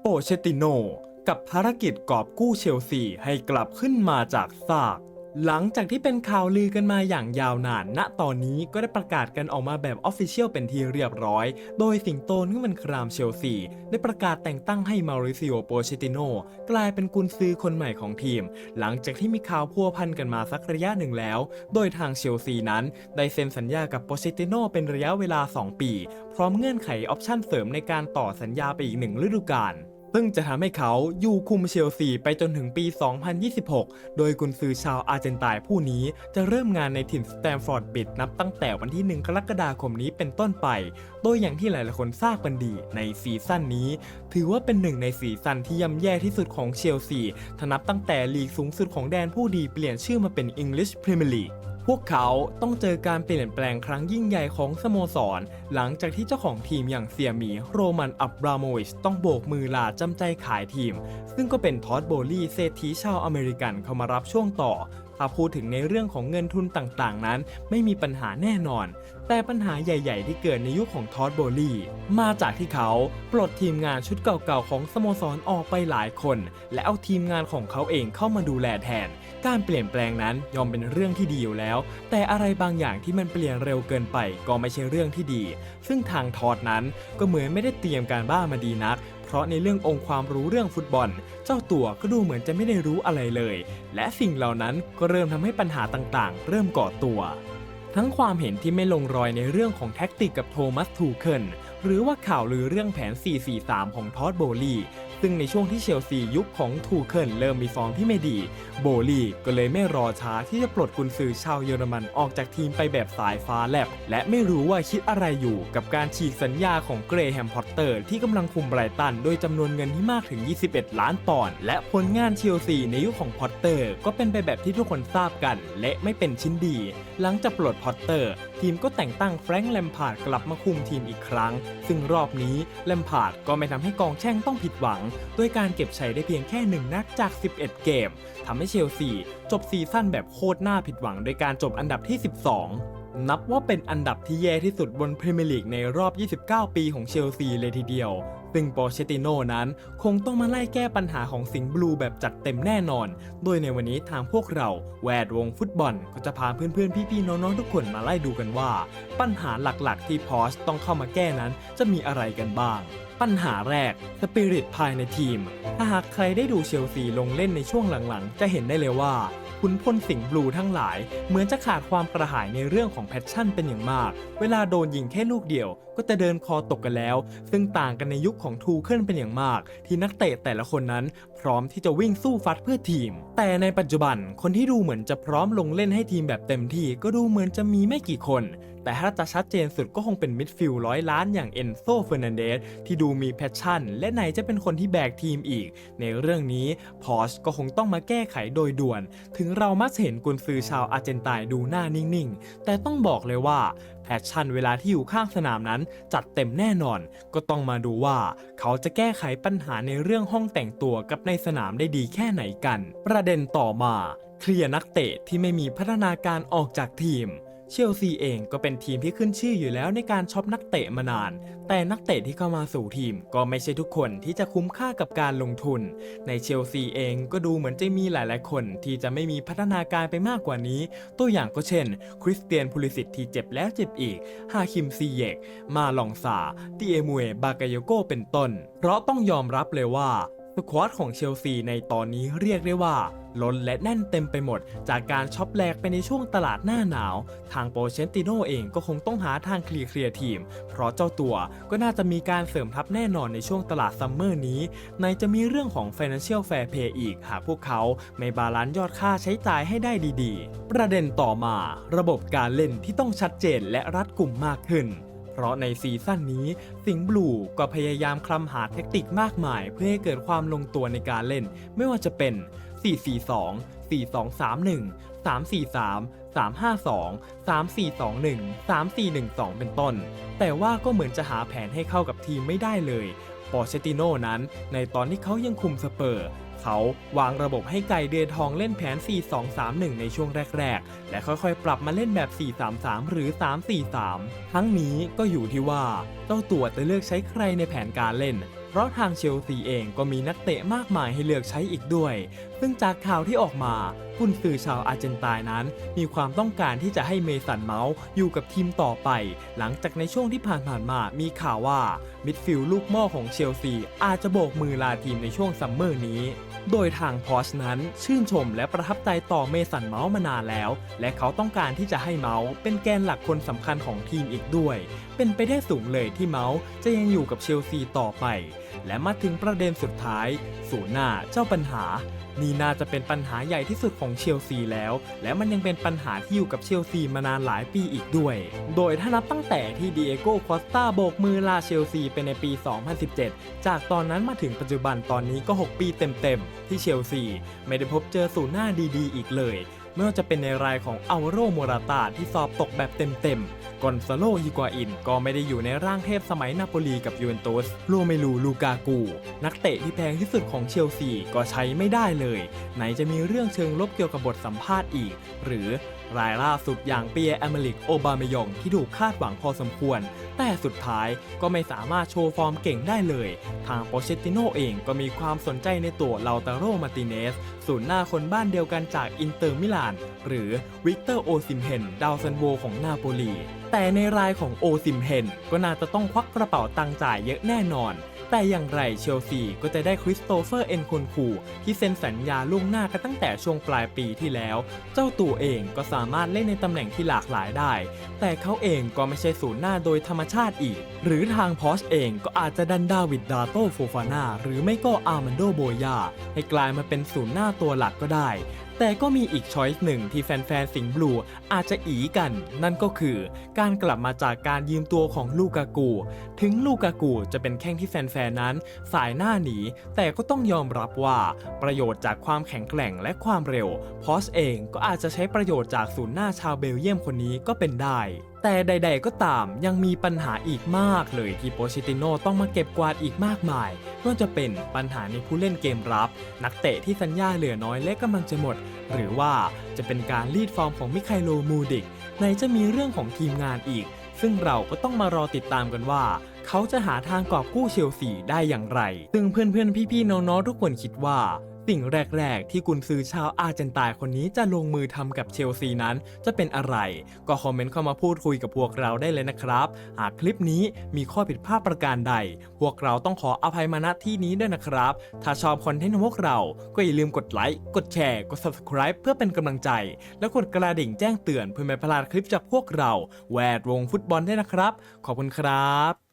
โปเชติโน กับภารกิจกอบกู้เชลซีให้กลับขึ้นมาจากซาก หลังจากที่เป็นข่าวลือกันมาอย่างยาวนาน ณ ตอนนี้ก็ได้ประกาศกันออกมาแบบออฟฟิเชียลเป็นที่เรียบร้อย โดยสิงโตนึกมันครามเชลซี ได้ประกาศแต่งตั้งให้มาริซิโอ โปเชติโน กลายเป็นกุนซือคนใหม่ของทีม หลังจากที่มีข่าวพัวพันกันมาสักระยะหนึ่งแล้ว โดยทางเชลซีนั้น ได้เซ็นสัญญากับโปเชติโนเป็นระยะเวลา 2 ปี พร้อมเงื่อนไขออปชั่นเสริมในการต่อสัญญาไปอีกหนึ่งฤดูกาล ซึ่งจะทำให้เขาอยู่คุมเชลซีไปจนถึงปี 2026 โดยกุนซือชาวอาร์เจนตายผู้นี้จะเริ่มงานในถิ่นสแตมฟอร์ดบิดนับตั้งแต่วันที่ 1 กรกฎาคมนี้เป็นต้นไป โดยอย่างที่หลายๆคนทราบกันดีในซีซั่นนี้ ถือว่าเป็นหนึ่งในซีซั่นที่ย่ำแย่ที่สุดของเชลซีถ้านับตั้งแต่ลีกสูงสุดของแดนผู้ดีเปลี่ยนชื่อมาเป็น English Premier League พวกเขาต้องเจอการเปลี่ยนแปลงครั้งยิ่งใหญ่ของสโมสร หลังจากที่เจ้าของทีมอย่างเซียมีโรมันอับราโมวิชต้องโบกมือลาจำใจขายทีม ซึ่งก็เป็นทอดโบลี่เศรษฐีชาวอเมริกันเข้ามารับช่วงต่อ ถ้าพูดถึงในเรื่องของเงินทุนต่างๆ นั้น ไม่มีปัญหาแน่นอน แต่ปัญหาใหญ่ ๆ ที่เกิดในยุคของทอดโบลี่มาจากที่เขาปลดทีมงานชุดเก่าๆของสโมสรออกไปหลายคน และเอาทีมงานของเขาเองเข้ามาดูแลแทน การเปลี่ยนแปลงนั้นยอมเป็นเรื่องที่ดีอยู่แล้ว แต่อะไรบางอย่างที่มันเปลี่ยนเร็วเกินไปก็ไม่ใช่เรื่องที่ดี ซึ่งทางทอดนั้นก็เหมือนไม่ได้เตรียมการบ้านมาดีนัก เพราะในเรื่ององค์ความรู้เรื่องฟุตบอล เจ้าตัวก็ดูเหมือนจะไม่ได้รู้อะไรเลย และสิ่งเหล่านั้นก็เริ่มทำให้ปัญหาต่างๆ เริ่มก่อตัว ทั้งความเห็นที่ไม่ลงรอยในเรื่องของแท็กติกกับโทมัสทูเคิลหรือว่าข่าวลือเรื่องแผน 4-4-3 ของทอดโบลี ซึ่งในช่วงที่เชลซียุคของทูเคิลเริ่มมีฟอร์มที่ไม่ดี โบลีก็เลยไม่รอช้าที่จะปลดกุนซือชาวเยอรมันออกจากทีมไปแบบสายฟ้าแลบ และไม่รู้ว่าคิดอะไรอยู่กับการฉีกสัญญาของเกรแฮมพอตเตอร์ที่กำลังคุมไบรตันโดยจำนวนเงินที่มากถึง 21 ล้านปอนด์และผลงานเชลซีในยุคของพอตเตอร์ก็เป็นไปแบบที่ทุกคนทราบกัน และไม่เป็นชิ้นดี หลังจากปลดพอตเตอร์ ทีมก็แต่งตั้งแฟรงค์แลมพาร์ดกลับมาคุมทีมอีกครั้ง ซึ่งรอบนี้แลมพาร์ดก็ไม่ทำให้กองแช่งต้องผิดหวังด้วยการเก็บชัยได้เพียงแค่หนึ่งนัดจาก 11 เกมทำให้เชลซีจบซีซั่นแบบโคตรน่าผิดหวังโดยการจบอันดับที่ 12นับว่าเป็นอันดับที่แย่ที่สุดบนพรีเมียร์ลีกในรอบ 29 ปีของเชลซีเลยทีเดียว ซึ่งโปเชติโน่นั้น คงต้องมาไล่แก้ปัญหาของสิงห์บลูแบบจัดเต็มแน่นอน โดยในวันนี้ทางพวกเราแวดวงฟุตบอล ก็จะพาเพื่อนๆ พี่ๆ น้องๆ ทุกคนมาไล่ดูกันว่า ปัญหาหลักๆ ที่พอชต้องเข้ามาแก้นั้นจะมีอะไรกันบ้างปัญหาแรกสปิริตภายในทีม ถ้าหากใครได้ดูเชลซีลงเล่นในช่วงหลังๆ จะเห็นได้เลยว่าขุนพลสิงห์บลูทั้งหลาย เหมือนจะขาดความกระหายในเรื่องของแพชชั่นเป็นอย่างมาก เวลาโดนยิงแค่ลูกเดียว ก็จะเดินคอตกกันแล้ว ซึ่งต่างกันในยุคของทูเคิลเป็นอย่างมาก ที่นักเตะแต่ละคนนั้น พร้อมที่จะวิ่งสู้ฟัดเพื่อทีม แต่ในปัจจุบันคนที่ดูเหมือนจะพร้อมลงเล่นให้ทีมแบบเต็มที่ก็ดูเหมือนจะมีไม่กี่คน แต่ถ้าจะชัดเจนสุดก็คงเป็นมิดฟิลด์ร้อยล้านอย่างเอนโซเฟอร์นันเดสที่ดูมีแพชชั่น และไหนจะเป็นคนที่แบกทีมอีก ในเรื่องนี้พอชก็คงต้องมาแก้ไขโดยด่วน ถึงเรามักเห็นกุนซือชาวอาร์เจนตายดูหน้านิ่งๆ แต่ต้องบอกเลยว่า แพชชั่นเวลาที่อยู่ข้างสนามนั้นจัดเต็มแน่นอน ก็ต้องมาดูว่า เขาจะแก้ไขปัญหาในเรื่องห้องแต่งตัวกับในสนามได้ดีแค่ไหนกัน ประเด็นต่อมา เคลียร์นักเตะที่ไม่มีพัฒนาการออกจากทีม เชลซีเองก็เป็นทีมที่ขึ้นชื่ออยู่แล้วในการช็อปนักเตะมานาน แต่นักเตะที่เข้ามาสู่ทีม ก็ไม่ใช่ทุกคนที่จะคุ้มค่ากับการลงทุน ในเชลซีเองก็ดูเหมือนจะมีหลาย ๆ คนที่จะไม่มีพัฒนาการไปมากกว่านี้ ตัวอย่างก็เช่น คริสเตียนพูลิสิตที่เจ็บแล้วเจ็บอีก ฮาคิมซีเยก มาลองซาตีเอมเวบากายโกเป็นต้น เพราะต้องยอมรับเลยว่า สควอตของเชลซีในตอนนี้เรียกได้ว่า ล้นและแน่นเต็มไปหมด จากการช็อปแลกไปในช่วงตลาดหน้าหนาว ทางโปเชนติโนเองก็คงต้องหาทางเคลียร์เคลียร์ทีม เพราะเจ้าตัวก็น่าจะมีการเสริมทัพแน่นอนในช่วงตลาดซัมเมอร์นี้ในจะมีเรื่องของ Financial Fair Play อีก หากพวกเขาไม่บาลานซ์ยอดค่าใช้จ่ายให้ได้ดี ๆ ประเด็นต่อมา ระบบการเล่นที่ต้องชัดเจนและรัดกุมมากขึ้น เพราะในซีซั่นนี้สิงห์บลูก็พยายามคลำหาเทคนิคมากมาย เพื่อให้เกิดความลงตัวในการเล่น ไม่ว่าจะเป็น 442 4231 343 352 3421 3412 เป็นต้น แต่ว่าก็เหมือนจะหาแผนให้เข้ากับทีมไม่ได้เลย ปอเชติโน่นั้น ในตอนที่เขายังคุมสเปอร์ เขาวางระบบให้ไก่เดือทองเล่นแผน 4-2-3-1 ในช่วงแรก ๆ และค่อยๆ ปรับมาเล่นแบบ 4-3-3 หรือ 3-4-3 ทั้งนี้ก็อยู่ที่ว่าเจ้าตัวจะเลือกใช้ใครในแผนการเล่นเพราะทางเชลซีเองก็มีนักเตะมากมายให้เลือกใช้อีกด้วย ซึ่งจากข่าวที่ออกมากุนซือชาวอาร์เจนตายนั้น มีความต้องการที่จะให้เมสันเมาส์อยู่กับทีมต่อไป หลังจากในช่วงที่ผ่านๆมามีข่าวว่ามิดฟิลด์ลูกหม้อของเชลซีอาจจะโบกมือลาทีมในช่วงซัมเมอร์นี้ โดยทางพอชนั้นชื่นชมและประทับใจต่อเมสันเมาส์มานานแล้ว และเขาต้องการที่จะให้เมาส์เป็นแกนหลักคนสำคัญของทีมอีกด้วย เป็นไปได้สูงเลยที่เมาส์จะยังอยู่กับเชลซีต่อไปและมาถึงประเด็นสุดท้าย ศูนย์หน้าเจ้าปัญหา นี่น่าจะเป็นปัญหาใหญ่ที่สุดของเชลซีแล้ว และมันยังเป็นปัญหาที่อยู่กับเชลซีมานานหลายปีอีกด้วย โดยถ้านับตั้งแต่ที่ดีเอโก้คอสตาโบกมือลาเชลซีไปในปี 2017 จากตอนนั้นมาถึงปัจจุบันตอนนี้ก็ 6 ปีเต็มๆที่เชลซีไม่ได้พบเจอศูนย์หน้าดีๆ อีกเลย ไม่ว่าจะเป็นในรายของอัลโรโมราตาที่สอบตกแบบเต็มๆกอนซาโลฮิกวาอิน ก็ไม่ได้อยู่ในร่างเทพสมัยนาโปลีกับยูเวนตุสโรเมลูลูกากู นักเตะที่แพงที่สุดของเชลซีก็ใช้ไม่ได้เลย ไหนจะมีเรื่องเชิงลบเกี่ยวกับบทสัมภาษณ์อีก หรือรายล่าสุดอย่างเปียแอเมริกโอบามยองที่ถูกคาดหวังพอสมควร แต่สุดท้ายก็ไม่สามารถโชว์ฟอร์มเก่งได้เลย ทางโปเชตติโนเองก็มีความสนใจในตัวลาตาโรมาติเนสศูนย์หน้าคนบ้านเดียวกันจากอินเตอร์มิลานหรือวิกเตอร์โอซิมเฮนดาวซันโวของนาโปลี แต่ในรายของโอซิมเฮนก็น่าจะต้องควักกระเป๋าตังจ่ายเยอะแน่นอน แต่อย่างไรเชลซีก็จะได้คริสโตเฟอร์เอ็นคนคูที่เซ็นสัญญาล่วงหน้ากันตั้งแต่ช่วงปลายปีที่แล้ว เจ้าตัวเองก็สามารถเล่นในตำแหน่งที่หลากหลายได้ แต่เขาเองก็ไม่ใช่ศูนย์หน้าโดยธรรมชาติอีก หรือทางพอชเองก็อาจจะดันดาวิดดาโตโฟฟาน่าหรือไม่ก็อาร์มันโดโบยาให้กลายมาเป็นศูนย์หน้าตัวหลักก็ได้ แต่ก็มีอีกช้อยส์หนึ่งที่แฟนๆ สิงห์บลูอาจจะอีกัน นั่นก็คือการกลับมาจากการยืมตัวของลูกากู ถึงลูกากูจะเป็นแข้งที่แฟนๆ นั้น สายหน้าหนี แต่ก็ต้องยอมรับว่าประโยชน์จากความแข็งแกร่งและความเร็ว พอสเองก็อาจจะใช้ประโยชน์จากศูนย์หน้าชาวเบลเยียมคนนี้ก็เป็นได้ แต่ใด ๆ ก็ตามยังมีปัญหาอีกมากเลยที่โปชิติโนต้องมาเก็บกวาดอีกมากมายไม่ว่าจะเป็นปัญหาในผู้เล่นเกมรับ นักเตะที่สัญญาเหลือน้อยและกำลังจะหมด หรือว่าจะเป็นการลีดฟอร์มของมิคาโลมูดิกไหนจะมีเรื่องของทีมงานอีก ซึ่งเราก็ต้องมารอติดตามกันว่า เขาจะหาทางกอบกู้เชลซีได้อย่างไร ซึ่งเพื่อนๆพี่ๆน้องๆทุกคนคิดว่า สิ่งแรก ๆ ที่กุนซือชาวอาร์เจนตายคนนี้จะลงมือทำกับเชลซีนั้น จะเป็นอะไร ก็คอมเมนต์เข้ามาพูดคุยกับพวกเราได้เลยนะครับ หากคลิปนี้มีข้อผิดพลาดประการใด พวกเราต้องขออภัยมาณที่นี้ด้วยนะครับ ถ้าชอบคอนเทนต์ของพวกเรา ก็อย่าลืมกดไลค์ กดแชร์ กด subscribe เพื่อเป็นกำลังใจ และกดกระดิ่งแจ้งเตือนเพื่อไม่พลาดคลิปจากพวกเรา แวดวงฟุตบอลได้นะครับ ขอบคุณครับ